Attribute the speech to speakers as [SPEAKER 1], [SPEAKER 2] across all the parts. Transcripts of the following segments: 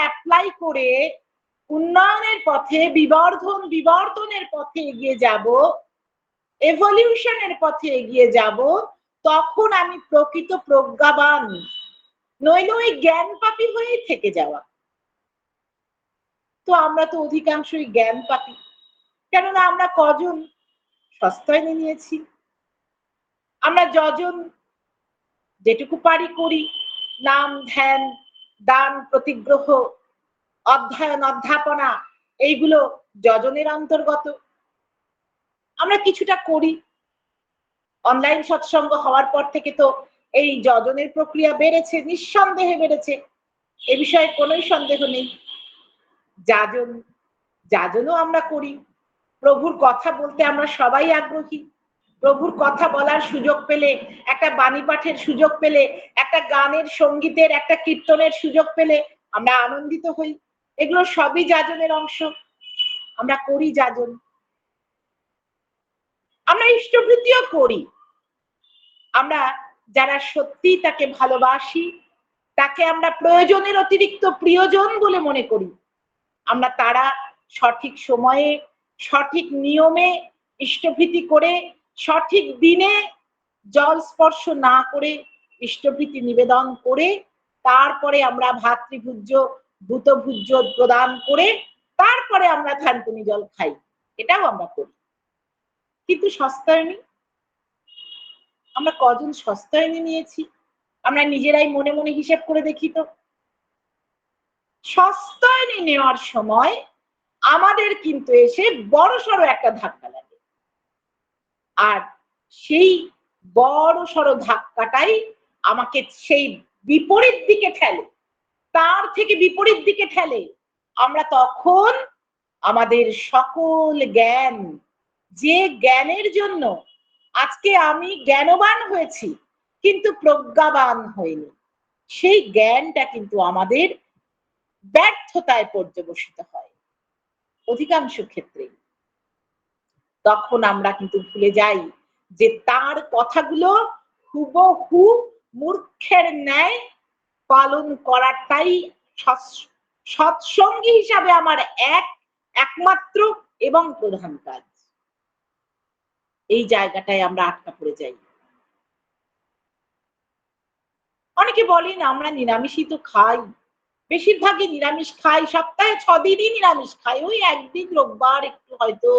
[SPEAKER 1] Apply করে উন্নয়নের পথে, বিবর্ধন, বিবর্তনের পথে এগিয়ে যাব এভলিউশনের পথে এগিয়ে যাব, তখন আমি প্রকৃত প্রজ্ঞাবান। নইলে ওই জ্ঞান পাপি হয়েই থেকে যাওয়া। তো আমরা তো অধিকাংশই জ্ঞান পাপি কেননা আমরা কজন? সস্তায় নিয়েছি আমরা যজন যেটুকু পারি করি, নাম, ধ্যান দান, প্রতিগ্রহ, অধ্যয়ন, অধ্যাপনা, এইগুলো যজনের অন্তর্গত। আমরা কিছুটা করি। অনলাইন সৎসঙ্গ হওয়ার পর থেকে তো এই যজনের প্রক্রিয়া বেড়েছে, নিঃসন্দেহে বেড়েছে। এ বিষয়ে কোনোই সন্দেহ নেই। যাজন, যাজনও আমরা করি। প্রভুর কথা বলতে আমরা সবাই আগ্রহী। প্রভুর কথা বলার সুযোগ পেলে, একটা বাণী পাঠের সুযোগ পেলে, একটা গানের সঙ্গীতের, একটা কীর্তনের সুযোগ পেলে আমরা আনন্দিত হই। এগুলো সবই যাজনের অংশ। আমরা করি যাজন। আমরা ইষ্টভৃতিও করি। আমরা যারা সত্যি তাকে ভালোবাসি, তাকে আমরা প্রয়োজনের অতিরিক্ত প্রিয়জন বলে মনে করি। আমরা তারা সঠিক সময়ে, সঠিক নিয়মে ইষ্টভীতি করে সঠিক দিনে জল স্পর্শ না করে ইষ্টভীতি নিবেদন করে, তারপরে আমরা ভাতৃভুজ্য, ভূতভুজ্য প্রদান করে, তারপরে আমরা ধানকুনি জল খাই। এটাও আমরা করি। কিন্তু সস্তায়নী আমরা কজন সস্তায়নী নিয়েছি? আমরা নিজেরাই মনে মনে হিসেব করে দেখি তো। সস্তায়নী নেওয়ার সময় আমাদের কিন্তু এসে বড় সড়ো একটা ধাক্কা লাগে। আর সেই বড় সড় ধাক্কাটাই আমাকে সেই বিপরীত দিকে ঠেলে। তার থেকে বিপরীত দিকে ঠেলে আমরা তখন আমাদের সকল জ্ঞান, যে জ্ঞানের জন্য আজকে আমি জ্ঞানবান হয়েছি, কিন্তু প্রজ্ঞাবান হইনি। সেই জ্ঞানটা কিন্তু আমাদের ব্যর্থতায় পর্যবসিত হয়। অধিকাংশ ক্ষেত্রে তখন আমরা কিন্তু ভুলে যাই যে তার কথাগুলো হুবহু মূর্খের ন্যায় পালন করাটাই সৎসঙ্গী হিসাবে আমার এক, একমাত্র এবং প্রধান কাজ। এই জায়গাটায় আমরা আটকা পড়ে যাই। অনেকে বলেন, আমরা নিরামিষই তো খাই। বেশিরভাগই নিরামিষ খাই, সপ্তাহে ছদিনই নিরামিষ খাই। ওই একদিন রোববার একটু হয়তো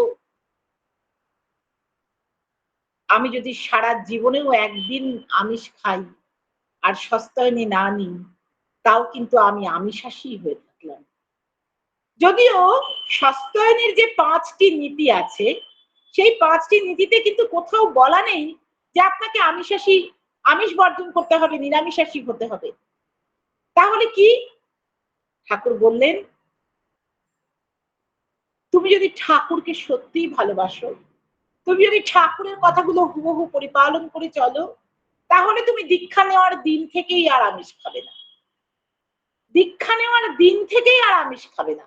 [SPEAKER 1] আমি যদি সারা জীবনেও একদিন আমিষ খাই আর সস্তায়নী না নিই, তাও কিন্তু আমি আমিষাসী হয়ে থাকলাম। যদিও সস্তায়নের যে পাঁচটি নীতি আছে, সেই পাঁচটি নীতিতে কিন্তু কোথাও বলা নেই যে আপনাকে আমিষাসী আমিষ বর্জন করতে হবে নিরামিষাসী হতে হবে। তাহলে কি? ঠাকুর বললেন, তুমি যদি ঠাকুরকে সত্যিই ভালোবাসো তুমি যদি ঠাকুরের কথাগুলো হুবহু পরিপালন করে চলো, তাহলে তুমি দীক্ষা নেওয়ার দিন থেকেই আর আমিষ খাবে না। দীক্ষা নেওয়ার দিন থেকেই আর আমিষ খাবে না।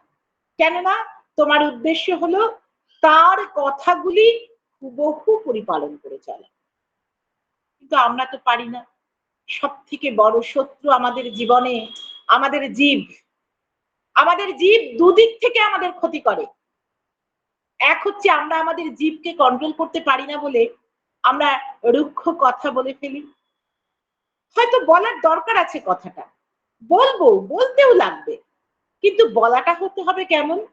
[SPEAKER 1] কেননা তোমার উদ্দেশ্য হলো তার কথাগুলি হুবহু পরিপালন করে চলা। কিন্তু আমরা তো পারি না। সব থেকে বড় শত্রু আমাদের জীবনে আমাদের জীব। আমাদের জীব দুদিক থেকে আমাদের ক্ষতি করে। এক হচ্ছে আমরা আমাদের জীবকে কন্ট্রোল করতে পারি না বলে আমরা রুক্ষ কথা বলে ফেলি। হয়তো বলার দরকার আছে কথাটা। বলব, বলতেও লাগবে। কিন্তু বলাটা হতে হবে কেমন?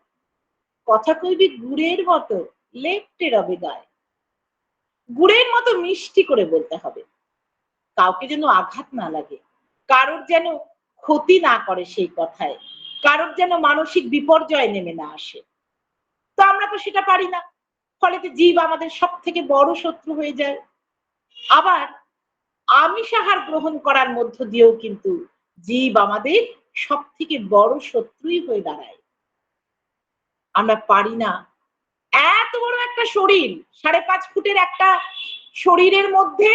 [SPEAKER 1] কথা কইবি গুড়ের মতো, লেপটে রবে গায়ে। গুড়ের মতো মিষ্টি করে বলতে হবে। কাউকে যেন আঘাত না লাগে। কারোর যেন ক্ষতি না করে সেই কথায়। কারোর যেন মানসিক বিপর্যয় নেমে না আসে। তো আমরা তো সেটা পারি না। ফলে তো জীব আমাদের সব থেকে বড় শত্রু হয়ে যায়। আবার আমিষাহার গ্রহণ করার মধ্য দিয়েও কিন্তু জীব আমাদের সব থেকে বড় শত্রুই হয়ে দাঁড়ায়। আমরা পারি না। এত বড় একটা শরীর, সাড়ে পাঁচ ফুটের একটা শরীরের মধ্যে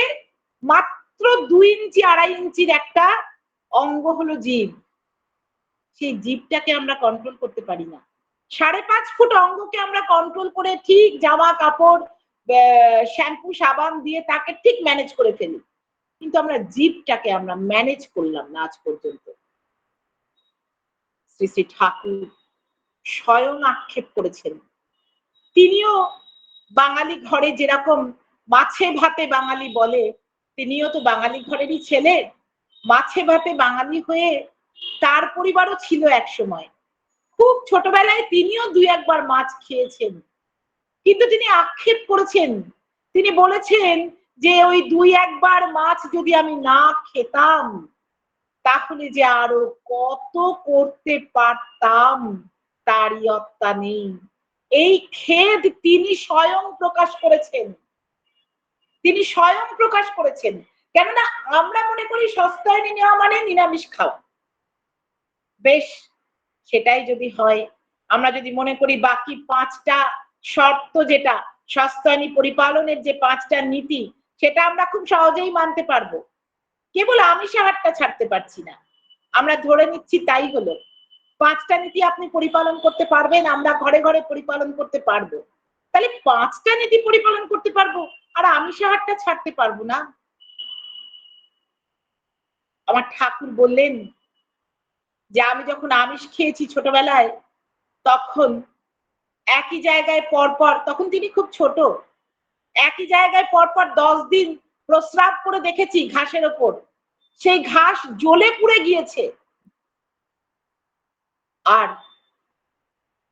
[SPEAKER 1] মাত্র দুই ইঞ্চি, আড়াই ইঞ্চির একটা অঙ্গ হলো জীব। সেই জীবটাকে আমরা কন্ট্রোল করতে পারি না। সাড়ে পাঁচ ফুট অঙ্গকে আমরা কন্ট্রোল করে ঠিক জামা কাপড় শ্যাম্পু সাবান দিয়ে তাকে ঠিক ম্যানেজ করে ফেলি। কিন্তু আমরা জীবটাকে আমরা ম্যানেজ করলাম না আজ পর্যন্ত। শ্রী শ্রী ঠাকুর স্বয়ং আক্ষেপ করেছেন। তিনিও বাঙালি ঘরে যেরকম মাছে ভাতে বাঙালি বলে, তিনিও তো বাঙালি ঘরেরই ছেলে। মাছে ভাতে বাঙালি হয়ে তার পরিবারও ছিল এক সময়। খুব ছোটবেলায় তিনিও দুই একবার মাছ খেয়েছেন। কিন্তু তিনি আক্ষেপ করেছেন। তিনি বলেছেন যে, ওই দুই একবার মাছ যদি আমি না খেতাম, তাহলে যে আরও কত করতে পারতাম, তারই অত্তা নেই। এই খেদ তিনি স্বয়ং প্রকাশ করেছেন। তিনি স্বয়ং প্রকাশ করেছেন। কেননা আমরা মনে করি সস্তায়নী নেওয়া মানে নিরামিষ খাওয়া। বেশ সেটাই যদি হয়, আমরা যদি মনে করি বাকি পাঁচটা শর্ত যেটা সস্তায়নী পরিপালনের যে পাঁচটা নীতি, সেটা আমরা খুব সহজেই মানতে পারব। কেবল আমিষ আহারটা ছাড়তে পারছি না। আমরা ধরে নিচ্ছি তাই হলো। পাঁচটা নীতি আপনি পরিপালন করতে পারবেন, আমরা ঘরে ঘরে পরিপালন করতে পারব। তাহলে পাঁচটা নীতি পরিপালন করতে পারব, আর আমিষ আহারটা ছাড়তে পারব না? আমার ঠাকুর বললেন যে আমি যখন আমিষ খেয়েছি ছোটবেলায়, তখন একই জায়গায় পরপর, তখন তিনি খুব ছোট, একই জায়গায় পরপর দশ দিন প্রস্রাব করে দেখেছি ঘাসের ওপর। সেই ঘাস জ্বলে পুড়ে গিয়েছে। আর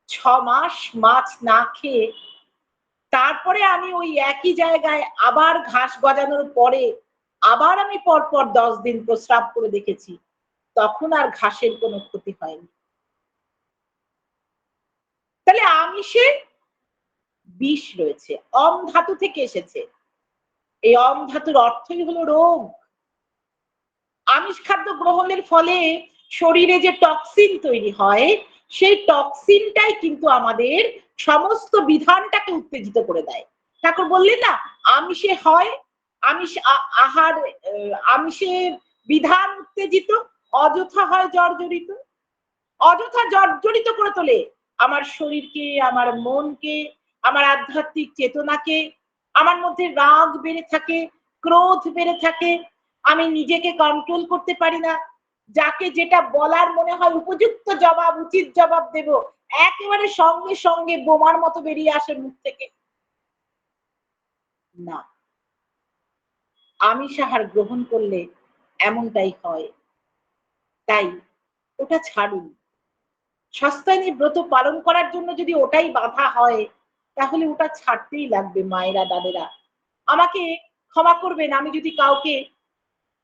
[SPEAKER 1] ছ মাস মাছ না খেয়ে, তারপরে আমি ওই একই জায়গায় আবার ঘাস গজানোর পরে, আবার আমি পরপর দশ দিন প্রস্রাব করে দেখেছি। তখন আর ঘাসের কোনো ক্ষতি হয়নি। তাহলে আমিষে বিষ রয়েছে, অম ধাতু থেকে এসেছে। এই অম ধাতুর অর্থই হলো রোগ। আমিষ খাদ্য গ্রহণের ফলে শরীরে যে টক্সিন তৈরি হয়, সেই টক্সিনটাই কিন্তু আমাদের সমস্ত বিধানটাকে উত্তেজিত করে দেয়। ঠাকুর বললেন না, আমিষে হয়, আমিষ আহার আমিষের বিধান উত্তেজিত অযথা হয় জর্জরিত, অযথা জর্জরিত করে তোলে আমার শরীরকে, আমার মনকে, আমার আধ্যাত্মিক চেতনাকে, আমার মধ্যে রাগ বেড়ে থাকে, ক্রোধ বেড়ে থাকে, আমি নিজেকে কন্ট্রোল করতে পারি না। যাকে যেটা বলার মনে হয় উপযুক্ত জবাব, উচিত জবাব দেব, একেবারে সঙ্গে সঙ্গে বোমার মতো বেরিয়ে আসে মুখ থেকে। না। আমি সাহার গ্রহণ করলে এমনটাই হয় তাই ওটা ছাড়ুন। সস্তায়নী ব্রত পালন করার জন্য যদি ওটাই বাধা হয়, তাহলে ওটা ছাড়তেই লাগবে মায়েরা, দাদেরা। আমাকে ক্ষমা করবেন, আমি যদি কাউকে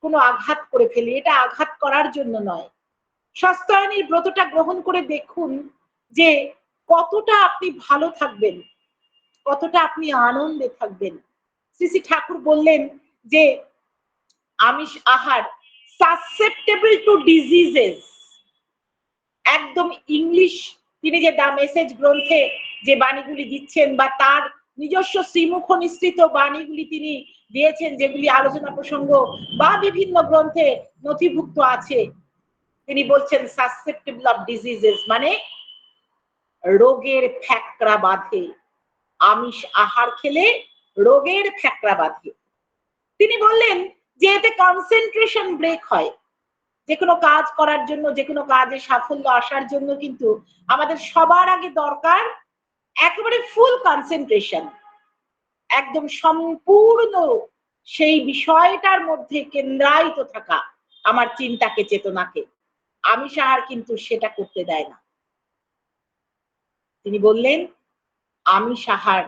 [SPEAKER 1] কোনো আঘাত করে ফেলি, এটা আঘাত করার জন্য নয়। সস্তায়নীর ব্রতটা গ্রহণ করে দেখুন যে কতটা আপনি ভালো থাকবেন, কতটা আপনি আনন্দে থাকবেন। শ্রী ঠাকুর বললেন যে আমিষ আহার সাসেপ্টেবল টু ডিজিজেস একদম ইংলিশ তিনি যে দা মেসেজ গ্রন্থে যে বাণীগুলি দিচ্ছেন বা তার নিজস্ব শ্রীমুখ নিঃসৃত বাণীগুলি তিনি দিয়েছেন, যেগুলি আলোচনা প্রসঙ্গ বা বিভিন্ন গ্রন্থে নথিভুক্ত আছে, তিনি বলছেন সাসেপ্টেবল অফ ডিজিজেস মানে রোগের ফ্যাকরা বাঁধে। আমিষ আহার খেলে রোগের ফ্যাকরা বাঁধে। তিনি বললেন যে এতে কনসেন্ট্রেশন ব্রেক হয় যে কোনো কাজ করার জন্য যে কোনো কাজে সাফল্য আসার জন্য কিন্তু আমাদের সবার আগে দরকার একেবারে ফুল কনসেন্ট্রেশন একদম সম্পূর্ণ সেই বিষয়টার মধ্যে কেন্দ্রায়িত থাকা আমার চিন্তাকে, চেতনাকে। আমি সাহার কিন্তু সেটা করতে দেয় না। তিনি বললেন আমি সাহার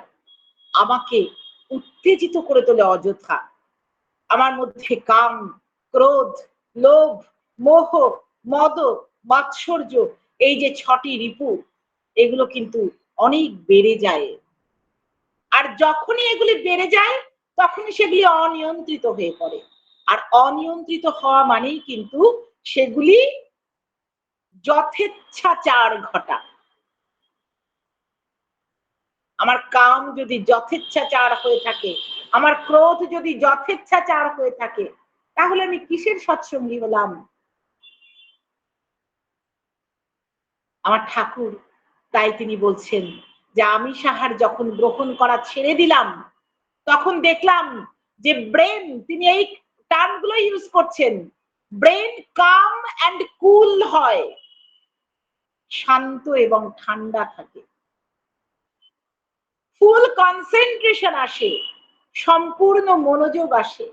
[SPEAKER 1] আমাকে উত্তেজিত করে তোলে অযথা। আমার মধ্যে কাম, ক্রোধ, লোভ, মোহ, মদ, মাৎসর্য, এই যে ছটি রিপু, এগুলো কিন্তু অনেক বেড়ে যায়। আর যখনই এগুলি বেড়ে যায়, তখনই সেগুলি অনিয়ন্ত্রিত হয়ে পড়ে। আর অনিয়ন্ত্রিত হওয়া মানেই কিন্তু সেগুলি যথেচ্ছাচার ঘটা। আমার কাম যদি যথেচ্ছাচার হয়ে থাকে, আমার ক্রোধ যদি যথেচ্ছাচার হয়ে থাকে, তাহলে আমি কিসের সৎসঙ্গী হলাম? আমার ঠাকুর তাই তিনি বলছেন যে আমি সাহার যখন গ্রহণ করা ছেড়ে দিলাম, তখন দেখলাম যে ব্রেন, তিনি এই টার্মগুলো ইউজ করছেন, ব্রেন কাম অ্যান্ড কুল হয়, শান্ত এবং ঠান্ডা থাকে। ফুল কনসেন্ট্রেশন আসে, সম্পূর্ণ মনোযোগ আসে।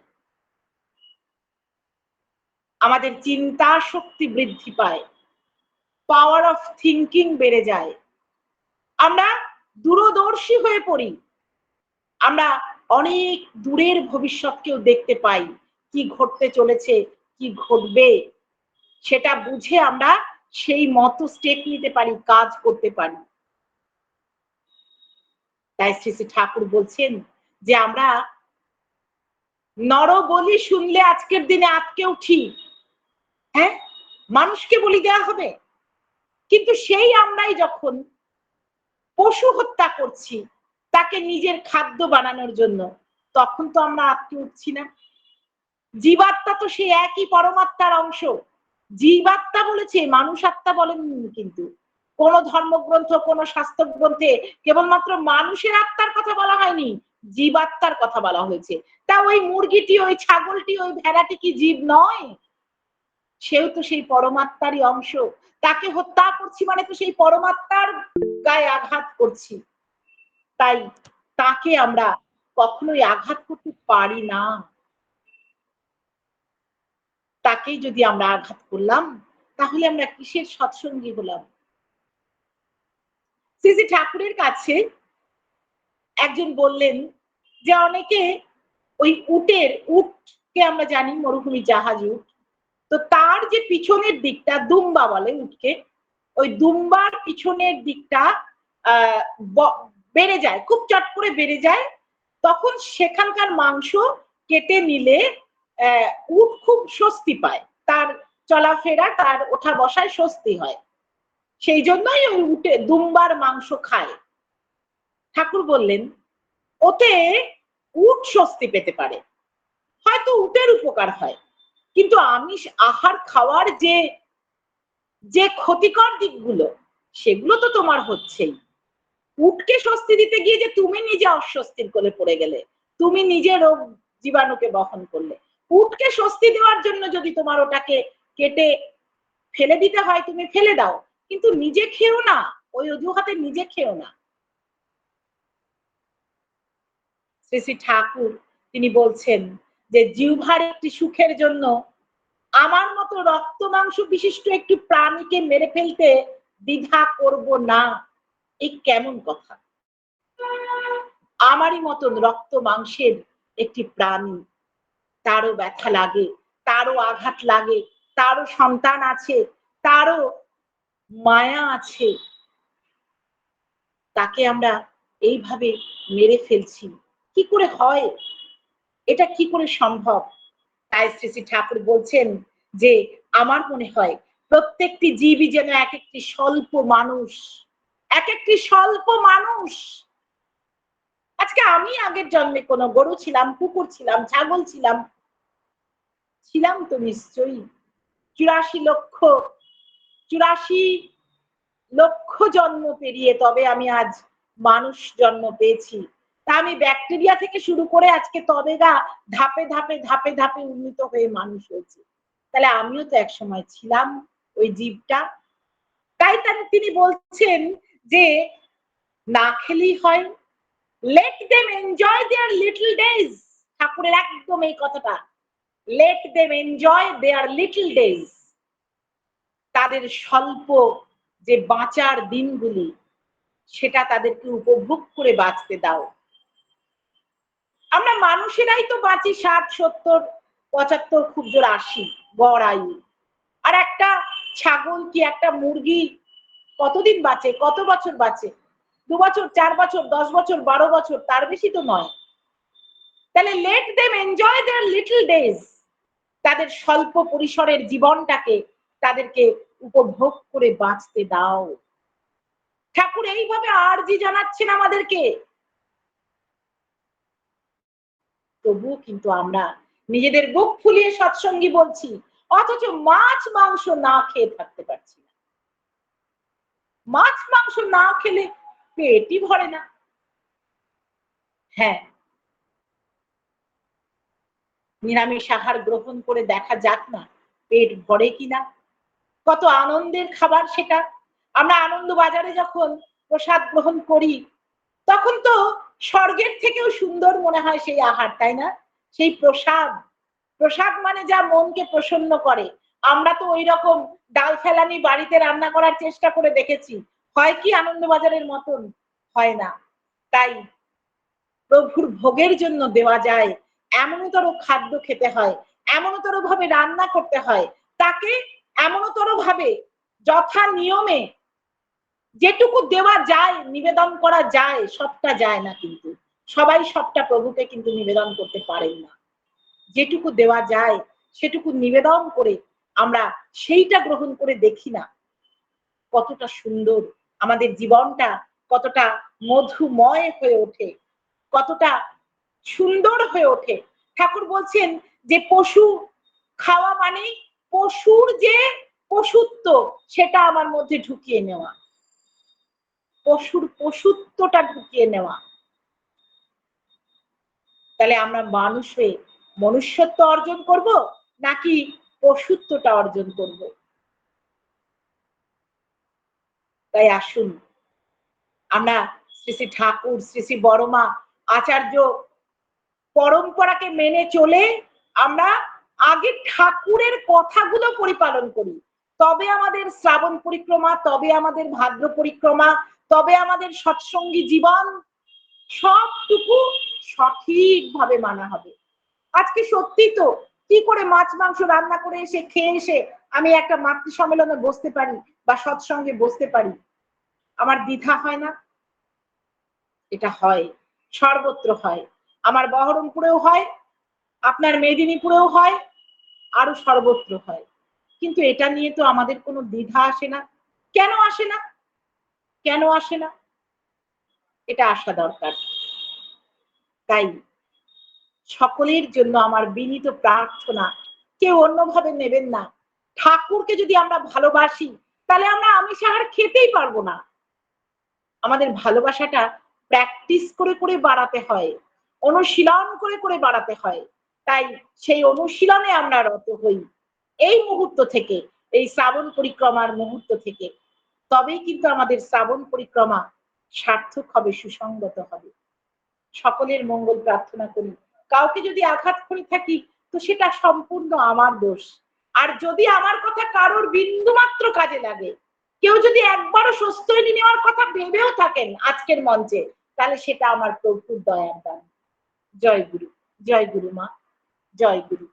[SPEAKER 1] আমাদের চিন্তা শক্তি বৃদ্ধি পায় পাওয়ার অফ থিঙ্কিং বেড়ে যায়। আমরা দূরদর্শী হয়ে পড়ি, আমরা অনেক দূরের ভবিষ্যৎকেও দেখতে পাই, কি ঘটতে চলেছে, কি ঘটবে, সেটা বুঝে আমরা সেই মতো স্টেপ নিতে পারি, কাজ করতে পারি। তাই শ্রী শ্রী ঠাকুর বলছেন যে আমরা নর বলি শুনলে আজকের দিনে আটকে উঠি হ্যাঁ? মানুষকে বলি দেওয়া হবে। কিন্তু সেই আমরাই যখন পশু হত্যা করছি, তাকে নিজের খাদ্য বানানোর জন্য, তখন তো আমরা আটকে উঠছি না। জীবাত্মা তো সেই একই পরমাত্মার অংশ। জীবাত্মা বলেছে, মানুষ আত্মা বলেন কিন্তু। কোন ধর্মগ্রন্থ, কোন শাস্ত্র গ্রন্থে কেবলমাত্র মানুষের আত্মার কথা বলা হয়নি জীবাত্মার কথা বলা হয়েছে। তা ওই মুরগিটি, ওই ছাগলটি, ওই ভেড়াটি কি জীব নয়? সেও তো সেই পরমাত্মারই অংশ। তাকে হত্যা করছি মানে তো সেই পরমাত্মার গায়ে আঘাত করছি। তাই তাকে আমরা কখনোই আঘাত করতে পারি না। তাকেই যদি আমরা আঘাত করলাম, তাহলে আমরা কিসের সৎসঙ্গী হলাম? শ্রী ঠাকুরের কাছে একজন বললেন যে অনেকে ওই উটের উটকে আমরা জানি, মরুভূমি জাহাজ উট। তো তার যে পিছনের দিকটা, দুম্বা বলে উটকে, ওই দুম্বার পিছনের দিকটা বেড়ে যায়, খুব চট করে বেড়ে যায়। তখন সেখানকার মাংস কেটে নিলে উট খুব স্বস্তি পায়। তার চলাফেরা, তার ওঠা বসায় স্বস্তি হয়। সেই জন্যই ওই উটে দুম্বার মাংস খায়। ঠাকুর বললেন, ওতে উট স্বস্তি পেতে পারে। হয়তো উটের উপকার হয়। কিন্তু আমিষ, আহার খাওয়ার যে যে ক্ষতিকর দিকগুলো, সেগুলো তো তোমার হচ্ছেই। উটকে স্বস্তি দিতে গিয়ে যে তুমি নিজে অস্বস্তির কোলে পড়ে গেলে, তুমি নিজে রোগ জীবাণুকে বহন করলে। উটকে স্বস্তি দেওয়ার জন্য যদি তোমার ওটাকে কেটে ফেলে দিতে হয়, তুমি ফেলে দাও। কিন্তু নিজে খেও না, ওই অজুহাতে নিজে খেও না। শ্রী শ্রী ঠাকুর, তিনি বলছেন যে, জিহ্বার একটি সুখের জন্য আমার মতো রক্ত মাংস বিশিষ্ট একটি প্রাণীকে মেরে ফেলতে দ্বিধা করব না। এই কেমন কথা? আমারই মতন রক্ত মাংসের একটি প্রাণী, তারও ব্যথা লাগে, তারও আঘাত লাগে, তারও সন্তান আছে, তারও মায়া আছে। তাকে আমরা এইভাবে মেরে ফেলছি। কি করে হয়? এটা কি করে সম্ভব? তাই শ্রী শ্রী ঠাকুর বলছেন যে, আমার মনে হয় প্রত্যেকটি জীবই যেন এক একটি স্বল্প মানুষ। এক একটি স্বল্প মানুষ। আজকে আমি আগের জন্মে কোনো গরু ছিলাম, কুকুর ছিলাম, ছাগল ছিলাম। ছিলাম তো নিশ্চয়ই। চুরাশি লক্ষ চুরাশি লক্ষ জন্ম পেরিয়ে তবে আমি আজ মানুষ জন্ম পেয়েছি। তা আমি ব্যাকটেরিয়া থেকে শুরু করে আজকে তবেগা ধাপে ধাপে ধাপে ধাপে উন্নীত হয়ে মানুষ হয়েছে। তাহলে আমিও তো এক সময় ছিলাম ওই জীবটা। তাই তিনি বলছেন যে, না খেলেই হয়। Let them enjoy their little days ঠাকুরের একদম এই কথাটা। Let them enjoy their little days তাদের স্বল্প যে বাঁচার দিনগুলি, সেটা তাদেরকে উপভোগ করে বাঁচতে দাও। আমরা মানুষেরাই তো বাঁচি ষাট, সত্তর, পঁচাত্তর, খুব জোর আশি গড় আয়ু আর একটা ছাগল কি, একটা মুরগি কতদিন বাঁচে, কত বছর বাঁচে? দু বছর, চার বছর, দশ বছর, বারো বছর, তার বেশি তো নয়। তাহলে let them enjoy their little days তাদের স্বল্প পরিসরের জীবনটাকে তাদেরকে উপভোগ করে বাঁচতে দাও। ঠাকুর এইভাবে আরজি জানাচ্ছেন আমাদেরকে। তবুও কিন্তু আমরা নিজেদের বুক ফুলিয়ে সৎসঙ্গী বলছি, অথচ মাছ, মাংস না খেয়ে থাকতে পারছি না। মাছ, মাংস না খেলে পেটই ভরে না। হ্যাঁ নিরামিষ আহার গ্রহণ করে দেখা যাক না পেট ভরে কিনা। কত আনন্দের খাবার সেটা। আমরা আনন্দ বাজারে যখন প্রসাদ গ্রহণ করি, তখন তো স্বর্গের থেকেও সুন্দর মনে হয় সেই আহার, তাই না? সেই প্রসাদ। প্রসাদ মানে যা মনকে প্রসন্ন করে। আমরা তো ওই রকম ডাল ফেলানি বাড়িতে রান্না করার চেষ্টা করে দেখেছি। হয় কি আনন্দবাজারের মতন? হয় না। তাই প্রভুর ভোগের জন্য দেওয়া যায়। এমনতর খাদ্য খেতে হয়। এমনতর ভাবে রান্না করতে হয়। তাকে এমনতর ভাবে যথা নিয়মে যেটুকু দেওয়া যায়, নিবেদন করা যায়, সবটা যায় না কিন্তু। সবাই সবটা প্রভুকে কিন্তু নিবেদন করতে পারেন না। যেটুকু দেওয়া যায়, সেটুকু নিবেদন করে আমরা সেইটা গ্রহণ করে দেখি না। কতটা সুন্দর আমাদের জীবনটা, কতটা মধুময় হয়ে ওঠে, কতটা সুন্দর হয়ে ওঠে। ঠাকুর বলছেন যে, পশু খাওয়া মানে পশুর যে পশুত্ব, সেটা আমার মধ্যে ঢুকিয়ে নেওয়া। পশুর পশুত্বটা ঢুকিয়ে নেওয়া। তাহলে আমরা মানুষ হয়ে মনুষ্যত্ব অর্জন করব, নাকি পশুত্বটা অর্জন করব? তাই আসুন, আমরা শ্রী শ্রী ঠাকুর, শ্রী শ্রী বড়মা আচার্য পরম্পরাকে মেনে চলে আমরা আগে ঠাকুরের কথাগুলো পরিপালন করি। তবে আমাদের শ্রাবণ পরিক্রমা, তবে আমাদের ভাদ্র পরিক্রমা, তবে আমাদের সৎসঙ্গী জীবন, সবটুকু সঠিকভাবে মানা হবে। আজকে সত্যি তো, কি করে মাছ, মাংস রান্না করে এসে, খেয়ে এসে আমি একটা মাতৃ সম্মেলনে বসতে পারি বা সৎসঙ্গে বসতে পারি? আমার দ্বিধা হয় না? এটা হয়, সর্বত্র হয়। আমার বহরমপুরেও হয়, আপনার মেদিনীপুরেও হয় আরও সর্বত্র হয়। কিন্তু এটা নিয়ে তো আমাদের কোনো দ্বিধা আসে না। কেন আসে না? কেন আসে না? এটা আসা দরকার। তাই সকলের জন্য আমার বিনীত প্রার্থনা, কেউ অন্যভাবে নেবেন না। ঠাকুরকে যদি আমরা ভালোবাসি, তাহলে আমরা আমিষ আহার খেতেই পারব না। আমাদের ভালোবাসাটা প্র্যাকটিস করে করে বাড়াতে হয়। অনুশীলন করে করে বাড়াতে হয়। তাই সেই অনুশীলনে আমরা রত হই। এই মুহূর্ত থেকে, এই শ্রাবণ পরিক্রমার মুহূর্ত থেকে, তবেই কিন্তু আমাদের শ্রাবণ পরিক্রমা সার্থক হবে সুসঙ্গত হবে। সকলের মঙ্গল প্রার্থনা করি। কাউকে যদি আঘাত করে থাকি, তো সেটা সম্পূর্ণ আমার দোষ। আর যদি আমার কথা কারোর বিন্দু মাত্র কাজে লাগে, কেউ যদি একবারও সুস্থয়নী নেওয়ার কথা ভেবেও থাকেন আজকের মঞ্চে, তাহলে সেটা আমার প্রভুর দয়ার দান। জয় গুরু জয় গুরু মা জয় গুরু